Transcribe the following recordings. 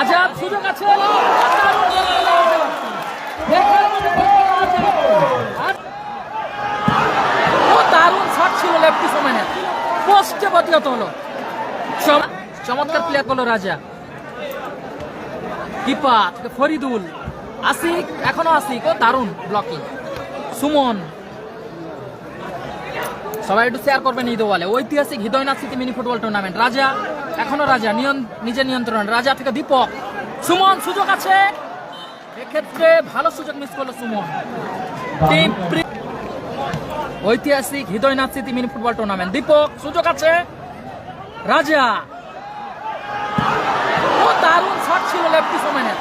আজাদ সুযোগ আছে দারুণ শট ছিল লেফটি সোমেনের পোস্টে প্রতিহত হলো। চম- চমৎকার প্লেয়ার করল রাজা। কিপার ফরিদুল। আসিক এখনও আসিক ও দারুণ ব্লকিং সুমন। সবাই একটু শেয়ার করবেন ঈদ বলে ঐতিহাসিক হৃদয়নাথ স্মৃতি মিনি ফুটবল টুর্নামেন্ট রাজা এখনও রাজা নিজের নিয়ন্ত্রণ রাজা থেকে দীপক। সুমন সুযোগ আছে? এক্ষেত্রে ভালো সুযোগ মিস করল সুমন। ঐতিহাসিক হৃদয়নাথ স্মৃতি মিনি ফুটবল টুর্নামেন্ট দীপক সুযোগ আছে? রাজা। ও দারুণ শট ছিল লেফটি সোমেনের।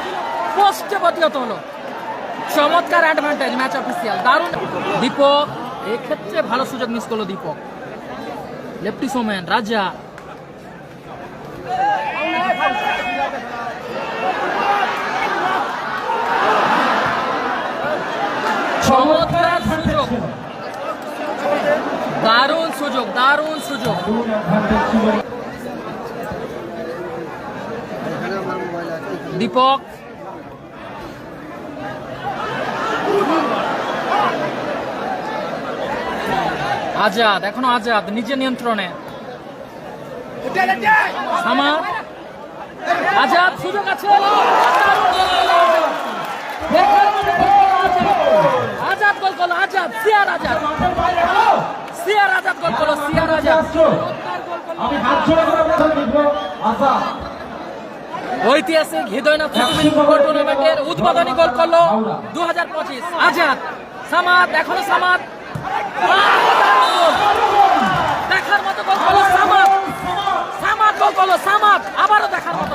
পোস্টে প্রতিহত হলো। চমৎকার অ্যাডভান্টেজ ম্যাচ অফিসিয়াল দারুণ। দীপক এক্ষেত্রে ভালো সুযোগ মিস করল দীপক। লেফটি সোমেন রাজা। চমৎকার সুযোগ। দারুণ সুযোগ দারুণ সুযোগ। দীপক। আজাদ এখনও আজাদ নিজের নিয়ন্ত্রণে। আজাদ সুযোগ আছে। আজাদ গোল করল আজাদ সিয়ার আজাদ। সিয়ার আজাদ গোল করল সিয়ার আজাদ। আমি হাত ছেড়ে করে কথা লিখব ঐতিহাসিক হৃদয়নাথ টুর্নামেন্টের উদ্বোধনী গোল করল দু হাজার পঁচিশ। আজাদ সামাদ এখনও সামাদ। দেখার মতো গোল করল সামাদ। করল সামাদ আবারও দেখার মতো।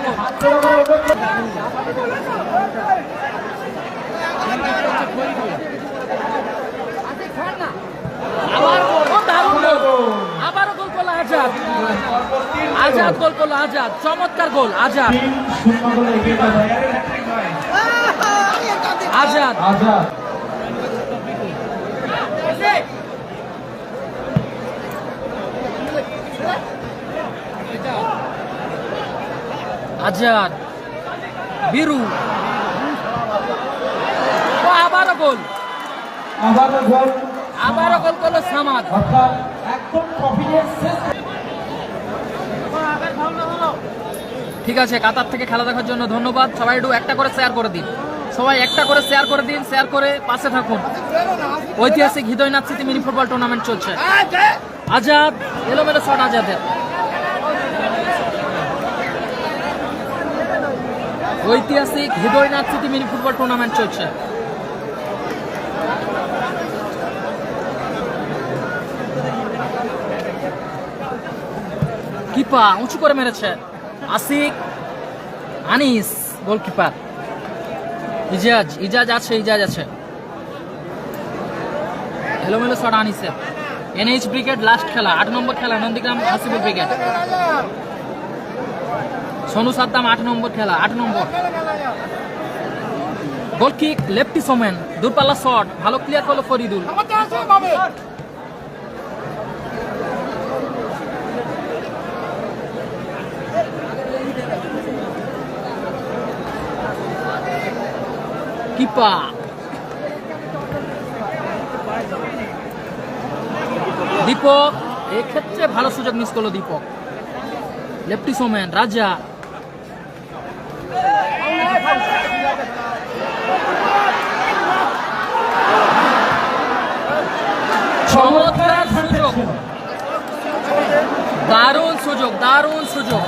আবারও গোল করল আজাদ। আজাদ গোল করল আজাদ। চমৎকার গোল আজাদ। যাবে আজাদ। আজাদ বিরু। ও আবারও গোল। আবার গোল। আবারও গোল করল সামাদ। একদম ঠিক আছে কাতার থেকে খেলা দেখার জন্য ধন্যবাদ। সবাই একটু একটা করে শেয়ার করে দিন। সবাই একটা করে শেয়ার করে দিন শেয়ার করে পাশে থাকুন। ঐতিহাসিক হৃদয়নাথ স্মৃতি মিনি ফুটবল টুর্নামেন্ট চলছে। আজাদ এলোমেলো শট আজাদের। ঐতিহাসিক হৃদয়নাথ স্মৃতি মিনি ফুটবল টুর্নামেন্ট চলছে। কিপা উঁচু করে মেরেছে। আসিক আনিস গোলকিপার। ইজাজ ইজাজ আছে ইজাজ আছে। এলোমেলো শট আনিসের। এনএইচ ব্রিগেড লাস্ট খেলা, আট নম্বর খেলা, নন্দীগ্রাম হাসিবুল ব্রিগেড। সোনু সাদ্দাম আট নম্বর খেলা, আট নম্বর। গোল কিক লেফটি সোমেন দূরপাল্লা শট ভালো ক্লিয়ার করল ফরিদুল। কিপা দীপক এক্ষেত্রে ভালো সুযোগ মিস করল দীপক লেফটি সোমেন রাজা। চমৎকার সুযোগ। দারুণ সুযোগ দারুণ সুযোগ।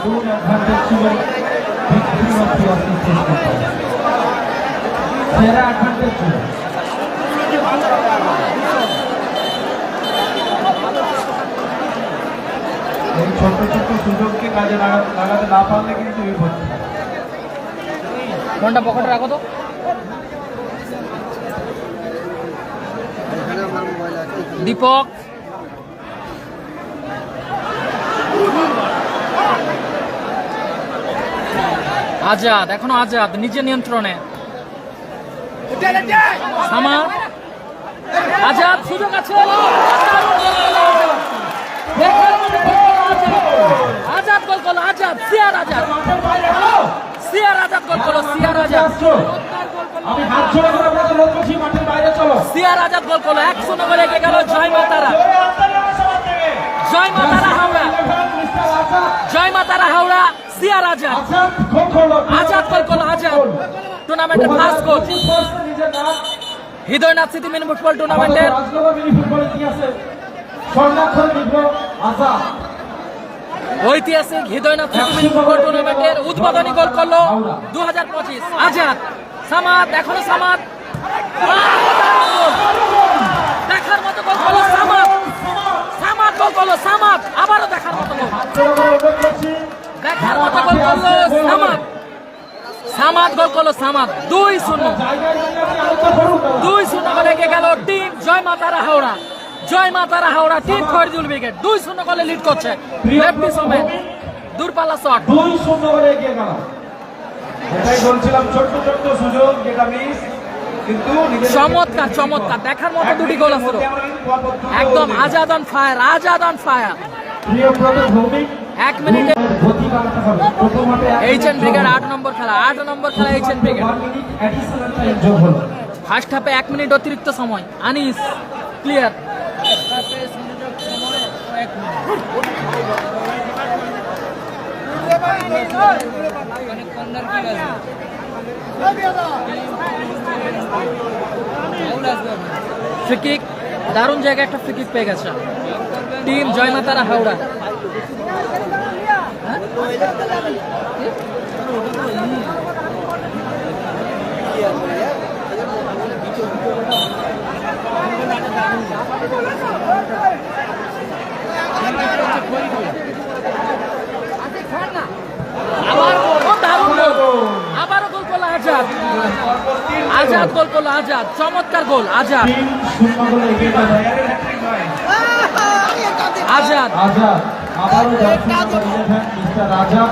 এই ছোট্ট ছোট্ট সুযোগকে কাজে লাগা- লাগাতে না পারলে কিন্তু এই হচ্ছে পকেটে রাখো তো। দীপক। আজাদ, এখনও আজাদ, নিজের নিয়ন্ত্রণে। সামাদ। আজাদ, সুযোগ আছে। আজাদ। আজাদ গোল করল, আজাদ, সিয়ার আজাদ। সিয়ার আজাদ গোল আসছো আমি হাত করে আপনাদের লোক চলো সিয়ার আজাদ গোল করল এক শূন্য করে এগিয়ে গেল জয় মাতারা। জয় মাতারা হাওড়া। জয় মাতারা হাওড়া সিয়ার আজাদ। আজাদ গোল করল। আজাদ। গোল টুর্নামেন্টের ফার্স্ট গোল 25% নিজের নাম হৃদয়নাথ স্মৃতি মিনি ফুটবল টুর্নামেন্টের মিনি ঐতিহাসিক হৃদয়নাথ স্মৃতি মিনি ফুটবল টুর্নামেন্টের উদ্বোধনী গোল করল দু হাজার পঁচিশ। আজাদ সামাদ এখনও সামাদ। দেখার গোল সামাদ। সামাদ গোল করল আবারও দেখার গোল দেখার মতো গোল করল সামাদ। সামাদ গোল সামাদ। দুই শূন্য। দুই শূন্য গোলে এগিয়ে গেল টিম জয় মাতারা হাওড়া। জয় মাতারা হাওড়া টিম ফরিদুল দুই শূন্য গোলে লিড করছে লেফটি সমেত দূরপাল্লা শট। দুই শূন্য করে এগিয়ে গেল। এটাই বলছিলাম ছোট্ট ছোট্ট সুযোগ, যেটা মিস চমৎকার চমৎকার দেখার মতো দুটি গোল আসলো দুটো একদম Azad on fire Azad on fire এক মিনিটে এইচ এন ব্রিগেড আট নম্বর খেলা আট নম্বর খেলা এইচ এন ব্রিগেড। ফার্স্ট হাফে এক মিনিট অতিরিক্ত সময় আনিস ক্লিয়ার ফ্রিকিক দারুণ জায়গায় একটা ফ্রিকিক পেয়ে গেছে। টিম জয়মাতারা হাওড়া আবার ও দারুণ গোল আবারও গোল করল আজাদ পরপর তিন আজাদ গোল করল আজাদ। চমৎকার গোল আজাদ। আজাদ। আজাদ আবারও jersey number 11 mister Azad.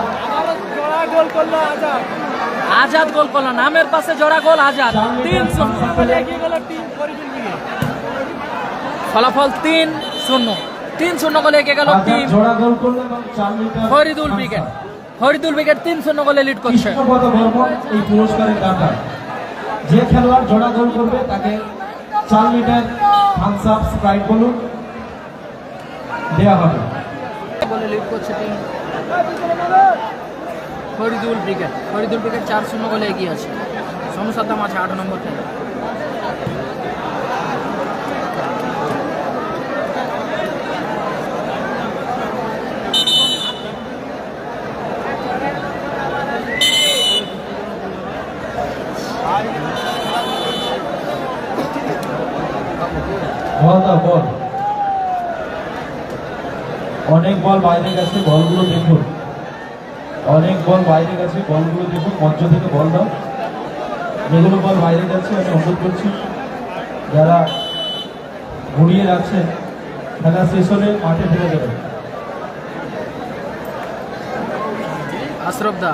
Azad. Goal করল নামের পাশে জোড়া গোল আজাদ। তিন ফলাফল তিন শূন্য। তিন শূন্য গোলে এগিয়ে গেল team Faridul brigade Faridul brigade তিন শূন্য গোলে লিড করছে। এই পুরস্কারের যে খেলোয়াড় জোড়া গোল করবে তাকে চার লিটার থামস আপ স্প্রাইট বলুন দেওয়া হবে। বলে ফরিদুল ব্রিগেড ফরিদুল ব্রিগেড চার শূন্য গোলে এগিয়ে আছে। সোনু দাম আছে আট নম্বর খেলা দাও বল অনেক বল বাইরে গেছে বলগুলো দেখুন। অনেক বল বাইরে গেছে বলগুলো দেখুন মঞ্চ থেকে বল দাও। যেগুলো বল বাইরে গেছে আমি অনুরোধ করছি, যারা ঘুরিয়ে রাখছেন খেলা শেষ হলে মাঠে ফিরে যাবে আশরফ দা